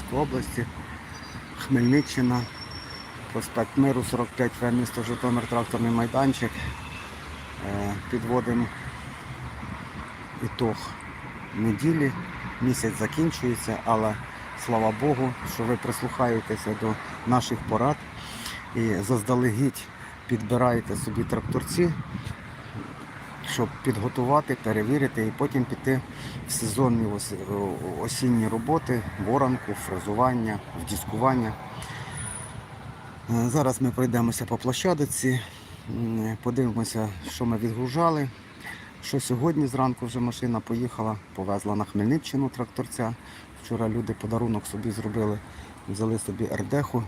Полтавської області, Хмельниччина, проспект Миру 45 В, місто Житомир, тракторний майданчик. Е, Підводимо ітог неділі. Місяць закінчується, але слава Богу, що ви прислухаєтеся до наших порад і заздалегідь підбираєте собі тракторці, щоб підготувати, перевірити і потім піти в сезонні осінні роботи, воронку, фрезування, вдіскування. Е, Зараз ми пройдемося по площадці, м, подивимося, що ми відгружали. Що сьогодні зранку вже машина поїхала, повезла на Хмельниччину тракторця. Вчора люди подарунок собі зробили, взяли собі РДХу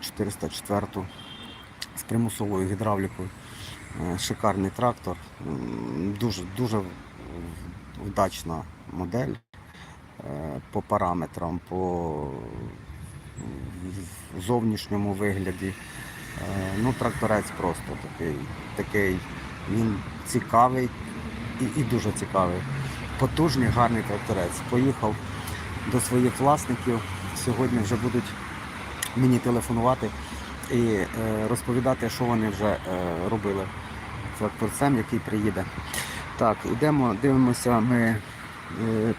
404 з примусовою гідравлікою. Е, Шикарний трактор, дуже, дуже вдачна модель е, по параметрам, по зовнішньому вигляді. Е, Ну, тракторець просто такий, такий. Він цікавий і, і дуже цікавий. Потужний, гарний тракторець. Поїхав до своїх власників. Сьогодні вже будуть мені телефонувати і розповідати, що вони вже робили з який приїде. Так, йдемо, дивимося ми е,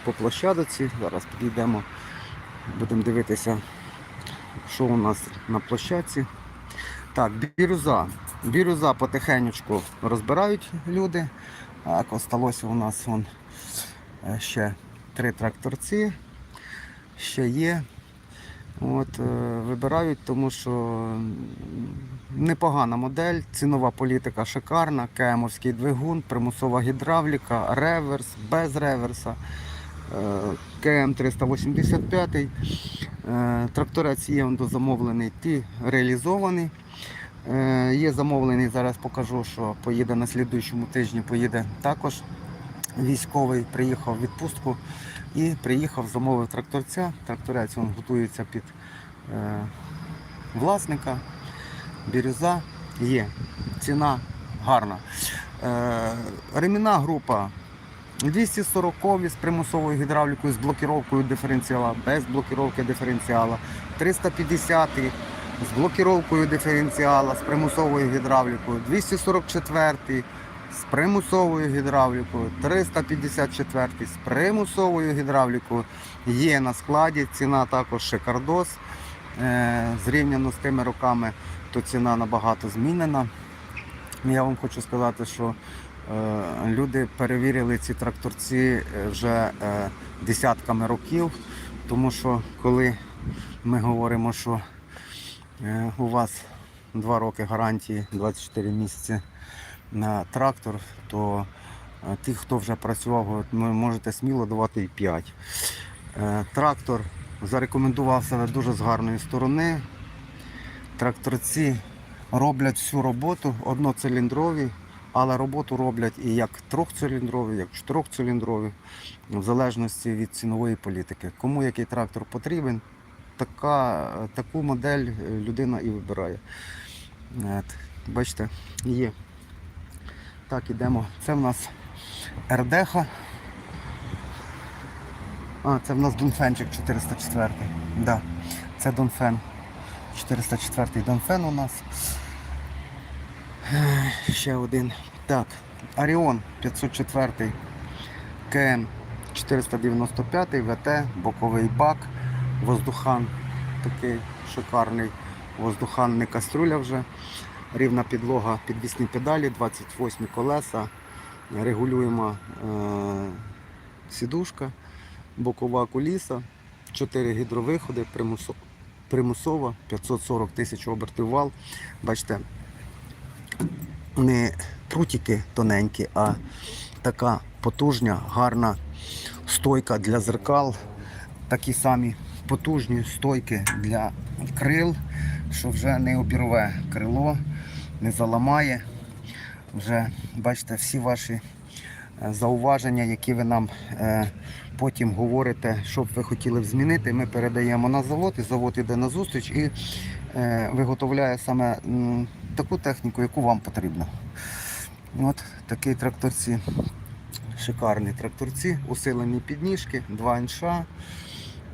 по площадці. Зараз підійдемо, будемо дивитися, що у нас на площадці. Так, бірюза. Бірюза потихенечку розбирають люди. Так, осталося у нас вон, е, ще три тракторці. Ще є. От, е, вибирають, тому що непогана модель, цінова політика шикарна, кемовський двигун, примусова гідравліка, реверс, без реверса, е, КМ 385. Е, Тракторець є он дозамовлений, ті реалізований. Є замовлений, зараз покажу, що поїде на слідуючому тижні, поїде також військовий, приїхав в відпустку і приїхав, замовив тракторця. Тракторець він готується під е, власника. Бірюза є. Ціна гарна. Е, ремінна група 240 з примусовою гідравлікою з блокіровкою диференціала, без блокіровки диференціала, 350 з блокіровкою диференціала, з примусовою гідравлікою, 244 з примусовою гідравлікою, 354 з примусовою гідравлікою є на складі. Ціна також шикардос. Е, Зрівняно з тими роками, то ціна набагато змінена. Я вам хочу сказати, що е, люди перевірили ці тракторці е, вже десятками років, тому що коли ми говоримо, що у вас 2 роки гарантії, 24 місяці трактор, то е, ті, хто вже працював, говорять, ви можете сміло давати і 5. Е, Трактор зарекомендував себе дуже з гарної сторони. Тракторці роблять всю роботу одноциліндрові, але роботу роблять і як трьохциліндрові, як чотирьохциліндрові, в залежності від цінової політики. Кому який трактор потрібен, така, таку модель е, людина і вибирає. Бачите, є. Так, ідемо. Це в нас РДХ. А, це в нас Донфенчик 404. Да, це Донфен. 404 Донфен у нас. Ще один. Так, Оріон 504 КМ 495 ВТ, боковий бак, воздухан такий шикарний. Воздухан не каструля вже. Рівна підлога, підвісні педалі, 28 колеса, регулюємо е, сідушка, бокова куліса, 4 гідровиходи, примусо- примусова, 540 тисяч обертів вал. Бачите, не прутики тоненькі, а така потужня, гарна стойка для зеркал, такі самі потужні стойки для крил, що вже не обірве крило, не заламає. Вже бачите, всі ваші е, зауваження, які ви нам е, потім говорите, що б ви хотіли б змінити, ми передаємо на завод, і завод іде на зустріч і е, виготовляє саме таку техніку, яку вам потрібно. От такі тракторці. Шикарні тракторці, усилені підніжки, 2 інша.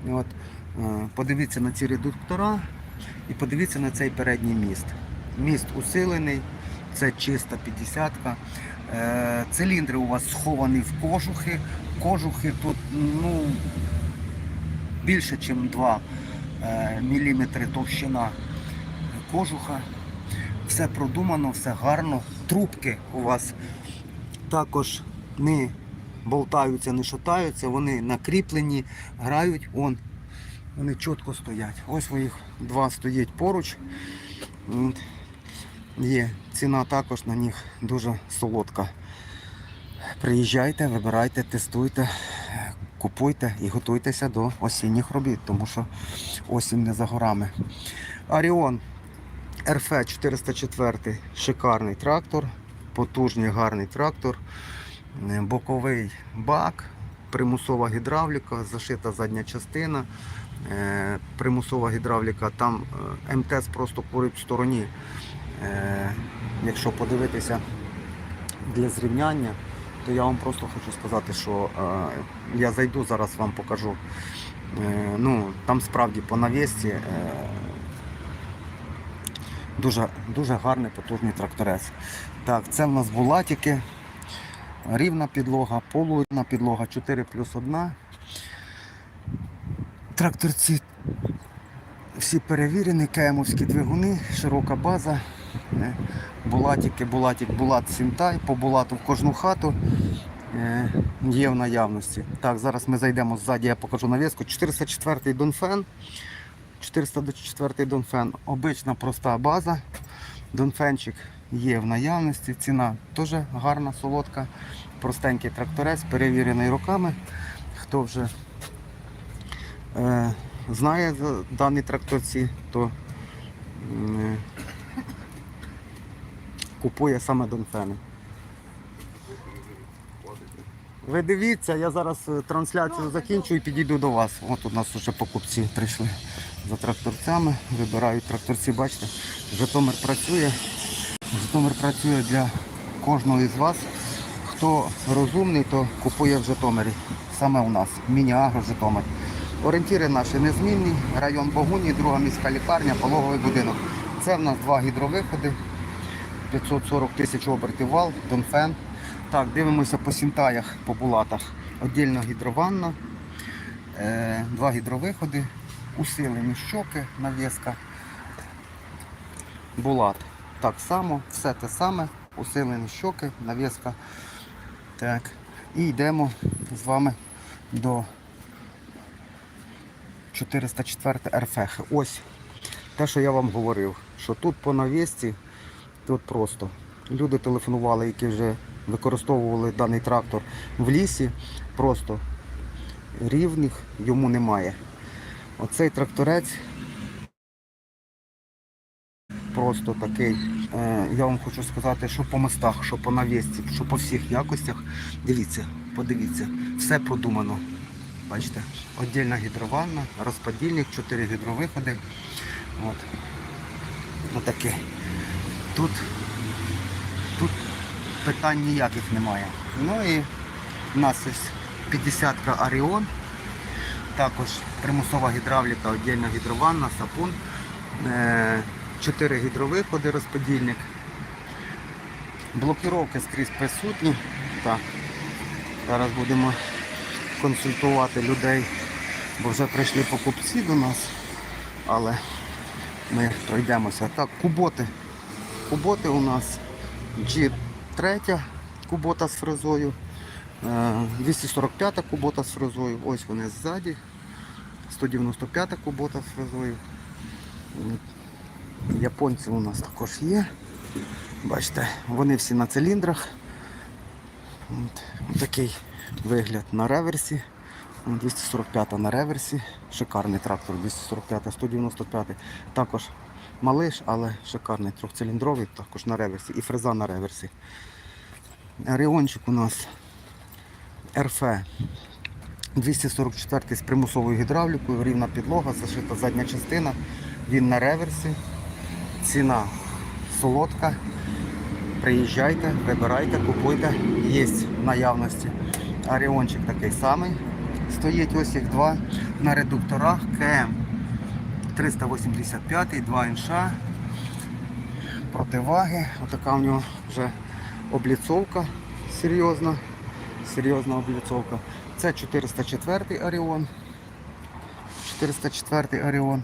От. Е, Подивіться на ці редуктора і подивіться на цей передній міст. Міст усилений, це чиста 50-ка. Е, Циліндри у вас сховані в кожухи. Кожухи тут ну, більше, ніж 2 мм товщина кожуха. Все продумано, все гарно. Трубки у вас також не болтаються, не шатаються, вони накріплені, грають, он, вони чітко стоять. Ось ви їх два стоять поруч. Є ціна також на них дуже солодка. Приїжджайте, вибирайте, тестуйте, купуйте і готуйтеся до осінніх робіт, тому що осінь не за горами. Аріон РФ 404 шикарний трактор, потужний гарний трактор, е, боковий бак, примусова гідравліка, зашита задня частина, примусова гідравліка, там е, МТС просто курить в стороні. Е, Якщо подивитися для зрівняння, то я вам просто хочу сказати, що е, я зайду зараз вам покажу. Е, ну, там справді по навісці е, дуже, дуже гарний потужний тракторець. Так, це в нас булатики, рівна підлога, полурівна підлога 4 плюс 1. Тракторці всі перевірені, кемовські двигуни, широка база. Е, Булатики, булатик, булат сінтай, по булату в кожну хату е, є в наявності. Так, зараз ми зайдемо ззаді, я покажу навіску. 404 Донфен. 404 Донфен. Обична проста база. Донфенчик є в наявності. Ціна теж гарна, солодка. Простенький тракторець, перевірений руками. Хто вже знає за дані тракторці, то е, купує саме Донфени. Ви дивіться, я зараз е, трансляцію закінчу і підійду до вас. От у нас вже покупці прийшли за тракторцями, вибирають тракторці, бачите, Житомир працює. Житомир працює для кожного із вас. Хто розумний, то купує в Житомирі. Саме у нас. Міні-агро Житомир. Орієнтіри наші незмінні. Район Богуні, друга міська лікарня, пологовий будинок. Це в нас два гідровиходи. 540 тисяч обертів вал, Донфен. Так, дивимося по сінтаях, по булатах. Отдільна гідрованна, е, два гідровиходи, усилені щоки, навіска. Булат. Так само, все те саме, усилені щоки, навіска. Так. І йдемо з вами до 404 РФ. Ось те, що я вам говорив, що тут по навісці Тут просто люди телефонували, які вже використовували даний трактор в лісі. Просто рівних йому немає. Оцей тракторець просто такий. Е, я вам хочу сказати, що по мостах, що по навісці, що по всіх якостях. Дивіться, подивіться, все продумано. Бачите, отдільна гідрованна, розподільник, 4 гідровиходи. От. Отакий. Тут, тут питань ніяких немає. Ну і в нас є 50-ка Аріон, також примусова гідравліка, віддільна гідрованна, сапун, 4 гідровиходи, розподільник. Блокіровки скрізь присутні. Так. Зараз будемо консультувати людей, бо вже прийшли покупці до нас, але ми пройдемося. Так, куботи. Куботи у нас G3 кубота з фрезою, е, 245 кубота з фрезою, ось вони ззаді, 195 кубота з фрезою. Японці у нас також є. Бачите, вони всі на циліндрах. От, такий вигляд на реверсі. 245 на реверсі. Шикарний трактор 245, 195. Також малиш, але шикарний трьохциліндровий, також на реверсі. І фреза на реверсі. Ріончик у нас РФ 244 з примусовою гідравлікою, рівна підлога, зашита задня частина. Він на реверсі. Ціна солодка. Приїжджайте, вибирайте, купуйте, є в наявності. Аріончик такий самий. Стоїть ось їх два. на редукторах КМ 385, 2 інша. Противаги. Отака в нього вже обліцовка серйозна. Серйозна обліцовка. Це 404 Оріон. 404 Оріон.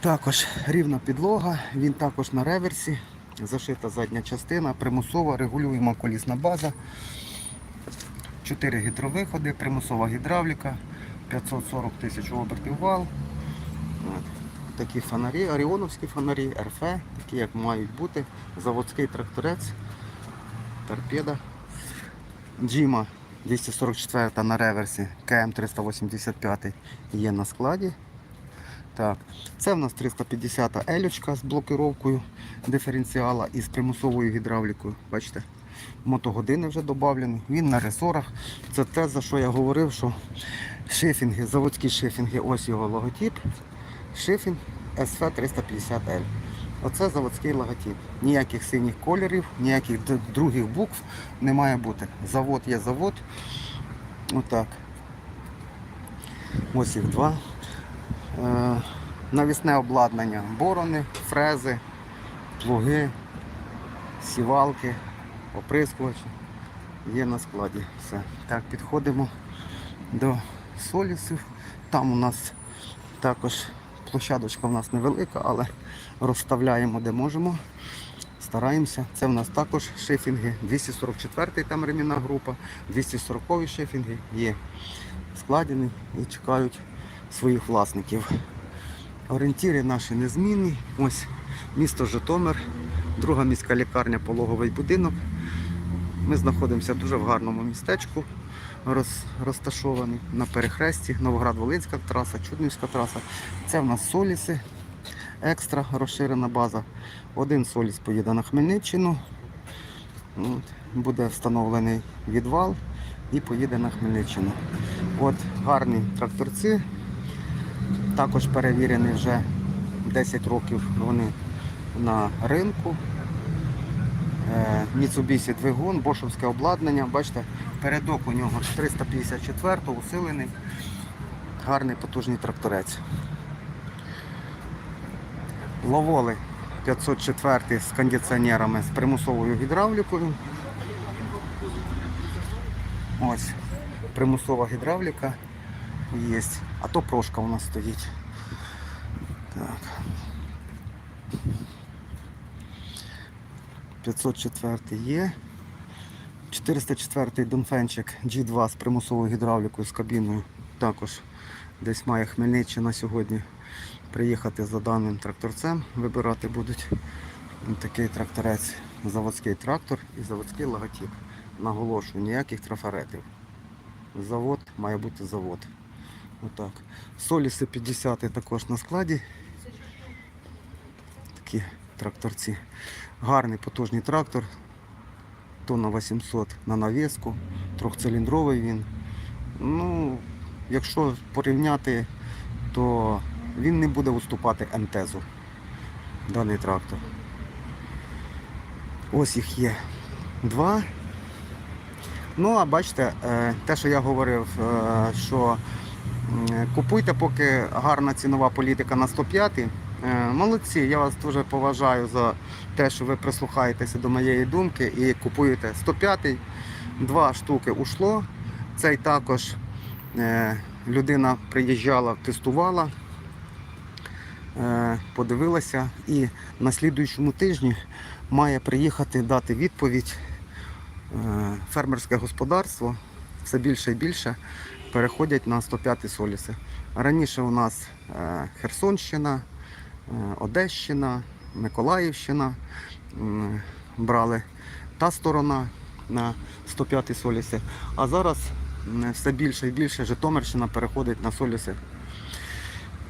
Також рівна підлога, він також на реверсі, зашита задня частина, примусова, регулюємо колісна база. 4 гідровиходи, примусова гідравліка, 540 тисяч обертів вал. Такі фонарі, оріоновські фонарі, РФ, такі як мають бути. Заводський тракторець, торпеда. Джима 244 на реверсі, КМ 385 є на складі. Так, це в нас 350 елючка з блокировкою диференціала і з примусовою гідравлікою. Бачите? Мотогодини вже додавлені. Він на ресорах. Це те, за що я говорив, що шифінги, заводські шифінги, ось його логотип. Шифінг SV 350L. Оце заводський логотип. Ніяких синіх кольорів, ніяких других букв не має бути. Завод є завод. Отак. Ось їх два. Е, навісне обладнання, борони, фрези, плуги, сівалки, оприскувачі. Є на складі. Все. Так, підходимо до солісів. Там у нас також площадочка у нас невелика, але розставляємо де можемо. Стараємося. Це в нас також шифінги. 244-й там ремінна група, 240 шифінги є складені і чекають своїх власників. Орієнтіри наші незмінні. Ось місто Житомир, друга міська лікарня, пологовий будинок. Ми знаходимося дуже в гарному містечку, роз, розташований на перехресті, Новоград-Волинська траса, Чуднівська траса. Це в нас Соліси, екстра розширена база. Один Соліс поїде на Хмельниччину. Буде встановлений відвал і поїде на Хмельниччину. От гарні тракторці, також перевірені вже 10 років вони на ринку. Е, Mitsubishi двигун, бошовське обладнання. Бачите, передок у нього 354 усилений, гарний потужний тракторець. Ловоли 504 з кондиціонерами з примусовою гідравлікою. Ось примусова гідравліка є. А то прошка у нас стоїть. Так. 504 є. 404 Донфенчик G2 з примусовою гідравлікою з кабіною. Також десь має Хмельниччина сьогодні приїхати за даним тракторцем. Вибирати будуть такий тракторець. Заводський трактор і заводський логотип. Наголошую, ніяких трафаретів. Завод має бути завод. Отак. Соліси 50 також на складі. Такі тракторці. Гарний потужний трактор. Тонна 800 на навіску. Трьохциліндровий він. Ну, якщо порівняти, то він не буде уступати МТЗу. Даний трактор. Ось їх є два. Ну, а бачите, е, те, що я говорив, е, що купуйте, поки гарна цінова політика на 105. Е, Молодці, я вас дуже поважаю за те, що ви прислухаєтеся до моєї думки і купуєте 105-й. Два штуки ушло. Цей також е, людина приїжджала, тестувала, е, подивилася і на слідуючому тижні має приїхати дати відповідь. Фермерське господарство все більше і більше переходять на 105 соліси. Раніше у нас Херсонщина, Одещина, Миколаївщина брали та сторона на 105 соліси. А зараз все більше і більше Житомирщина переходить на соліси.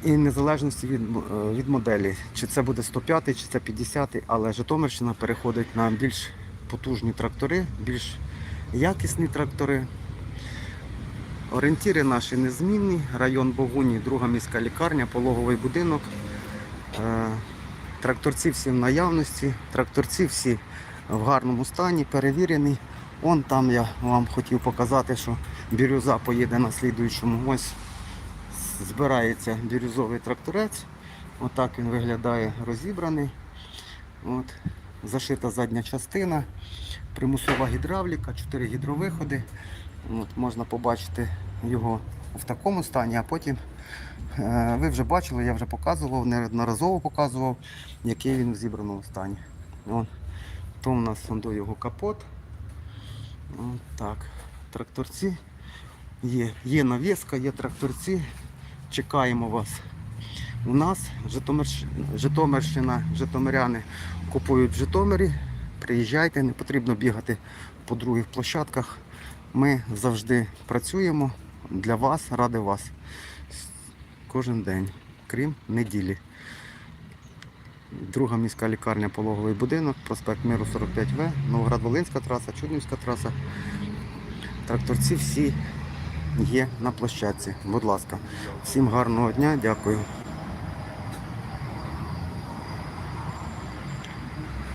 І незалежності від, е, від моделі, чи це буде 105, й чи це 50, й але Житомирщина переходить на більш потужні трактори, більш якісні трактори. Орієнтіри наші незмінні. Район Богуні, друга міська лікарня, пологовий будинок. Е, Тракторці всі в наявності, тракторці всі в гарному стані, перевірені. Он там я вам хотів показати, що бірюза поїде на слідуючому. Ось збирається бірюзовий тракторець. Отак він виглядає розібраний. От. Зашита задня частина, примусова гідравліка, 4 гідровиходи. От, можна побачити його в такому стані, а потім ви вже бачили, я вже показував, неодноразово показував, який він в зібраному стані. От. То у нас до його капот. От так. Тракторці. Є, є навіска, є тракторці. Чекаємо вас. У нас Житомирщ... Житомирщина, Житомиряни купують в Житомирі. Приїжджайте, не потрібно бігати по других площадках. Ми завжди працюємо для вас, ради вас. Кожен день, крім неділі. Друга міська лікарня пологовий будинок, проспект Миру 45В, Новоград-Волинська траса, Чуднівська траса. Тракторці всі є на площадці. Будь ласка, всім гарного дня, дякую.